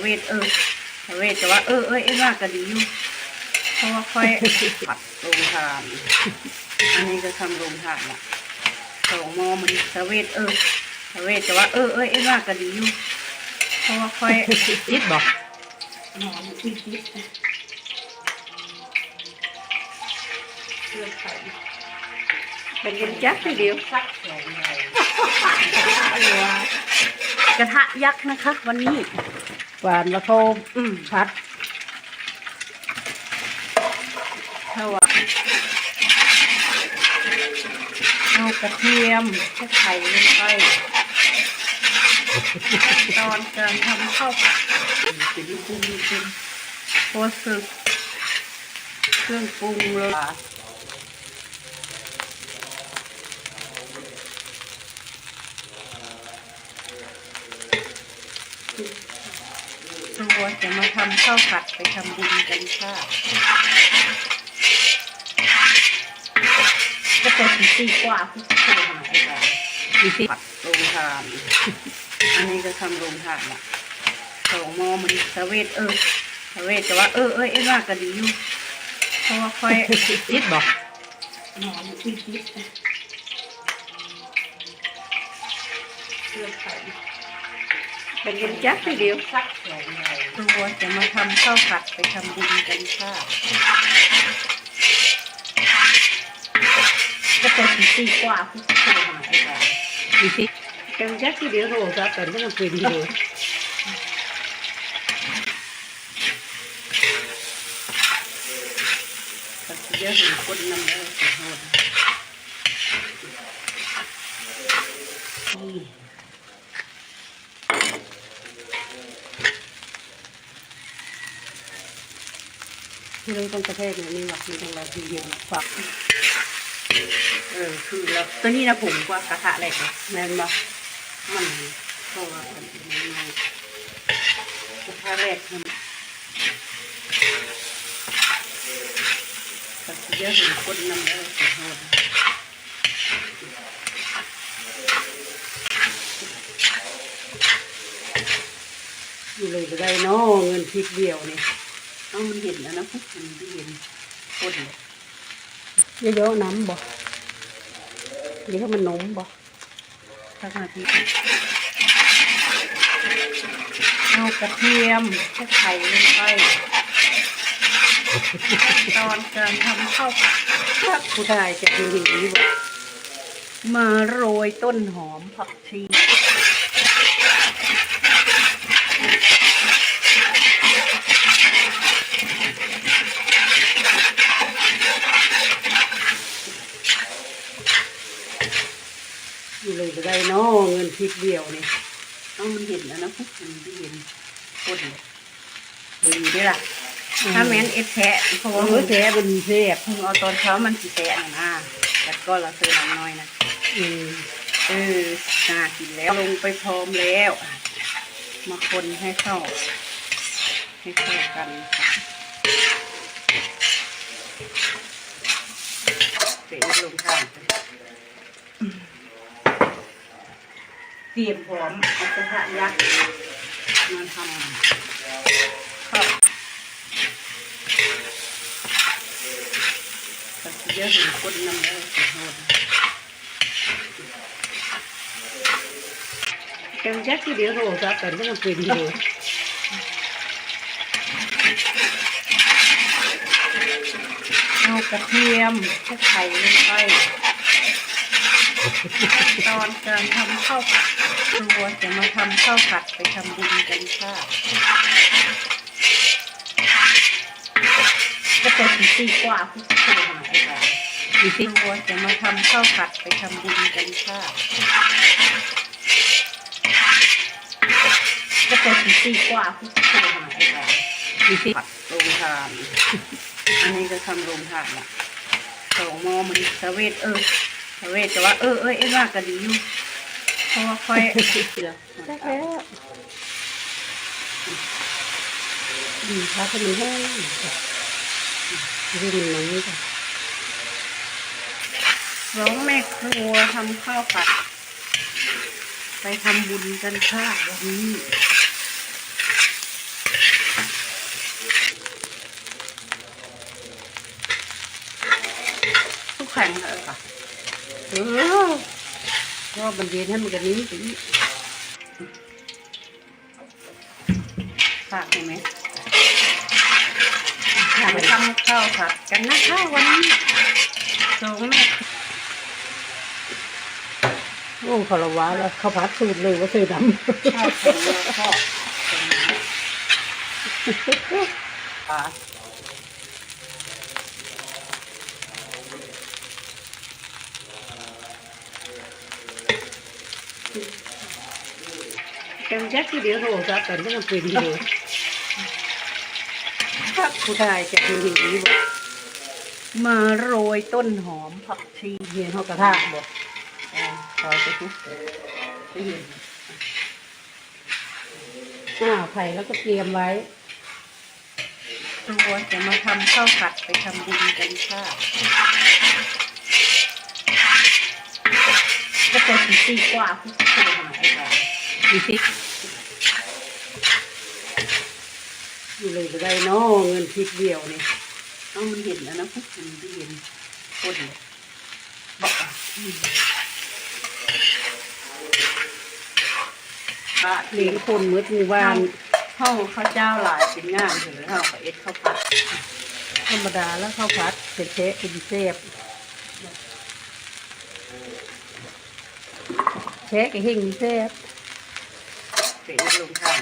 เวทเออสเวทแต่ว่าเออเออเอ็ว่าก็ดีอยู่เพราะว่าค่อยผัดโรงทานอันนี้ก็ทำโรงทานละสองหมอมันสเวทเออสเวทแต่ว่าเออเออเอ็ว่าก็ดีอยู่เพราะว่าค่อยยิดบอกหอมนิดนิดเลือกไข่เป็นกันยักษ์ทีเดียวกระทะยักษ์นะคะ วันนี้ หวานละโทมอืมพัดถ้าหว่าเอากระเทียมใส่ไข่ลงไปตอนการทำข้าวผัดเป็นปรุงเป็นโคสึกเครื่องปรุงเลย จะมาทำข้าวผัดไปทำบุญกันค่ะก็ตัวสีสีกว่าที่เคยหายไปมีสีผัดโรงทาน อันนี้ก็ทำโรงทานละสองหมอมันสเวทเออสเวทแต่ว่าเออเออเอ็ว่าก็ดีอยู่เพราะว่าค่อยยิดบอกหอมนิดนิดเลือกไข่เป็นกันจักทีเดียว ตัวจะมาทำข้าวผัดไปทำบุญกันค่ะก็ตัวสีสีกว่าที่เคยหายไปมีสิจังยักที่เดียวโรซะแต่ไม่ต้องเป็นทีเดียวก็สิเยอะเห็นคนนำแล้วสิโหดนี่ ที่ เราต้องกระแทกเนี่ยนี่หวักนี่ต้องเราที่เย็นฝักเออคือแล้วตัวนี้นะผมกว่ากระทะแรกนะแม่นบ่มันเพราะว่ามันเป็นยังไงกระทะแรกมันก็สิเยอะเห็นคนน้ำแล้วสิโหดอยู่เลยจะได้นาะเงินทิศเดียวนี่ เอามันเห็นแล้วนะพวกมันไม่เห็นคนเลยเยอะๆน้ำบ่เดี๋ยวให้มันหนมบ่สักนาทีเอากระเทียมใส่ไข่ลงไปตอนการทำข้าวผัดถ้าผู้ชายจะมีอย่างนี้บ่มาโรยต้นหอมผักชี อยู่เลยจะได้เนาะเงินทิศเดียวนี่เอามันเห็นแล้วนะพวกมันไม่เห็นคนเลยดีด้วยล่ะถ้าแม้นเอ็ดแทะเพราะเอว่าอมือแท้เป็นเสียบเพิ่งเอาตอนเช้ามันสีแทะน่ะนะแต่ก็เราซื้อน้ำน้อยนะอืมเออน่ากินแล้วลงไปพร้อมแล้วอะมาคนให้เข้า ให้เข้ากันค่ะเตะลงข้าง ไปเตรียมพร้อมเอากระทะยักษ์มาทำข้าวก็สิเยอะเห็นคนนำแล้วสิโหดจังยักที่เดียวโรซะแต่ไม่ต้องเป็นทีเดียวเอากระเทียมใส่ไข่ลงไปตอนการทำข้าวผัด ตัวจะมาทำข้าวผัดไปทำบุญกันค่ะก็ตัวสีสีกว่าที่เคยหายไปมีสิตัวจะมาทำข้าวผัดไปทำบุญกันค่ะก็ตัวสีสีกว่าที่เคยหายไปมีสิผัดโรงทานอันนี้ก็ทำโรงทานละสองมอมันสเวทเออสเวทแต่ว่าเออเออเอ็ว่าก็ดีอยู่ รอะว่าค่อยได้แล้วอืมพักมันแห้งดูมันน้อยจ้ะร้องแม่ครัวทำข้าวผัด ไปทำบุญกันค่ะวันนี้ทุกแข่งเลยค่ะ เออเพราะว่ามันเย็นให้มันกันนี้สิฝากเห็นไหมอยากทำข้าวผัดกันนะคะวันนี้สองแม่โอ้คารวะแล้วข้าวผัดสูตรเลยว่าซื้อน้ข้าวแข็งแล้วก็ปลา จังจักที่เดียวโทรศัพท์กันก็ยังเป็นอยู่ถ้าผู้ชายจะมีอย่างนี้บ่มาโรยต้นหอมผักชีเย็นเขากระทะบ่อ่าซอยไปทุกที่เห็นอ้าวไข่แล้วก็เตรียมไว้ตัวจะมาทำข้าวผัดไปทำบุญกันค่ะก็ตัวสีสีกว่าที่ ดูสิอยู่เลยจะได้เนาะเงินพิษเดียวนี่เอามันเห็นแล้วนะพวกคุณได้เห็นคนบอกอะอืมบ้าเลี้ยงคนมืดมู่บ้านเข้าข้าวเจ้าหลายเป็นงานถึงเข้ากับเอ็ดข้าวผัดธรรมดาแล้วข้าวผัดเป็นเชะเป็นเซฟแชะกับเฮงเซฟ เป็นลงทาง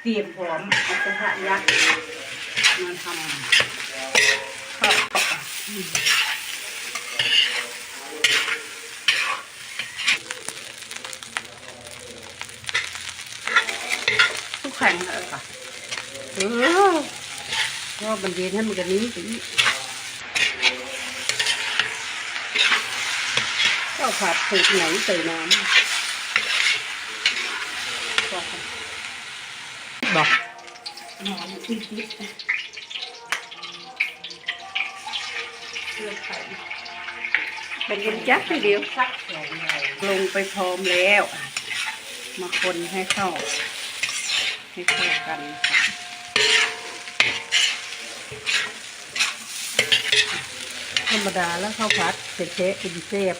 เตรียมพร้อมเอากระทะยักษ์มาทำข้าวผัดทุกแข่งเลยค่ะเออเพราะว่ามันเย็นให้มันกันนี้สิ ข้าวผัดสูตรไหนใส่น้ำบอกหอมนิดนิดๆนะเลือกไข่เป็นกันจักทีเดียวสักสองใบลงไปพร้อมแล้ว มาคนให้เข้า ให้เข้ากันค่ะธรรมดาแล้วข้าวผัดเป็นเชะเป็นเซฟ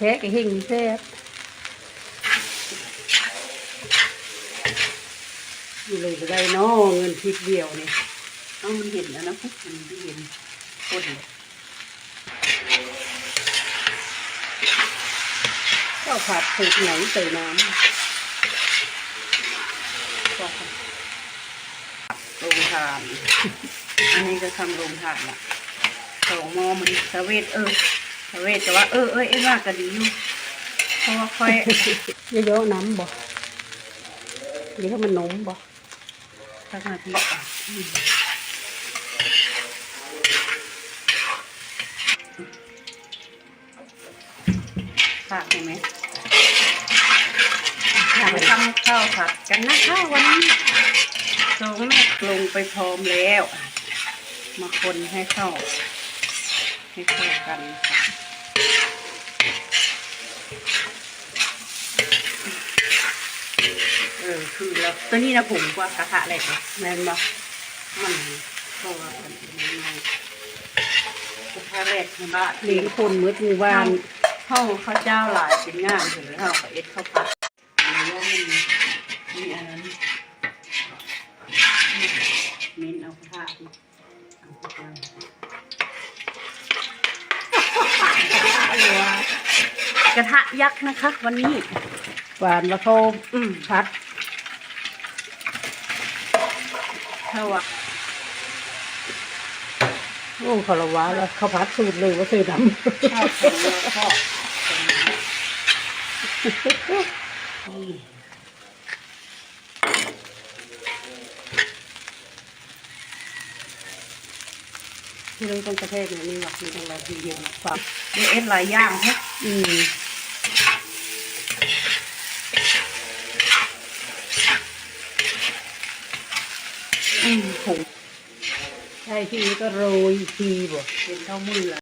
แชะกับเฮงเซฟอยู่เลยจะได้เนาะเงินพิษเดียวนี่เอามันเห็นแล้วนะพวกคุณได้เห็นคนเลยข้าวผัดสูตรไหนใส่น้บอกค่ะโรงทาน อันนี้ก็ทำโรงทานละสองมอมันสะเวทเออ เวทแต่ว่าเออเออเอ็นว่าก็ดีอยู่เพราะว่าค่อยำเยอะๆน้ำบ่หรือถ้ามันนมบ่สักนาทีอะอืมฝากเห็นไหมอยากทำข้าวผัดกันนะคะวันนี้สองแม่ลงไปพร้อมแล้ว มาคนให้เข้า ให้เข้ากันค่ะเออคือแล้วตัวนี้นะผมกว่ากระทะแรกแม่นบ่มันเพราะว่ามันยังไงกระทะแรกในบ้านเลี้ยงคนมืดหมู่บ้านเข้าข้าวเจ้าหลายเป็นงานถึงเข้ากับเอ็ดเข้าวผัดแล้วมันมีอันนั้นเน้นเอาผ้าเอาผ้า กระทะยักษ์นะคะ วันนี้ หวานแล้วเขาอืมผัดเท่าว่าโอ้คารวะแล้วข้าวผัดสูตรเลยว่าซื้อน้ำข้าวแข็งแล้วก็นี่ที่เราต้องกระแทกเนี่ยนี่หวักนี่ต้องเราทีเดียวนะฟังเดี๋ยวเอ็ดหลายอย่างฮะอืม ผงใช่ที่ก็โรยทีบ่เป็นข้าวมือ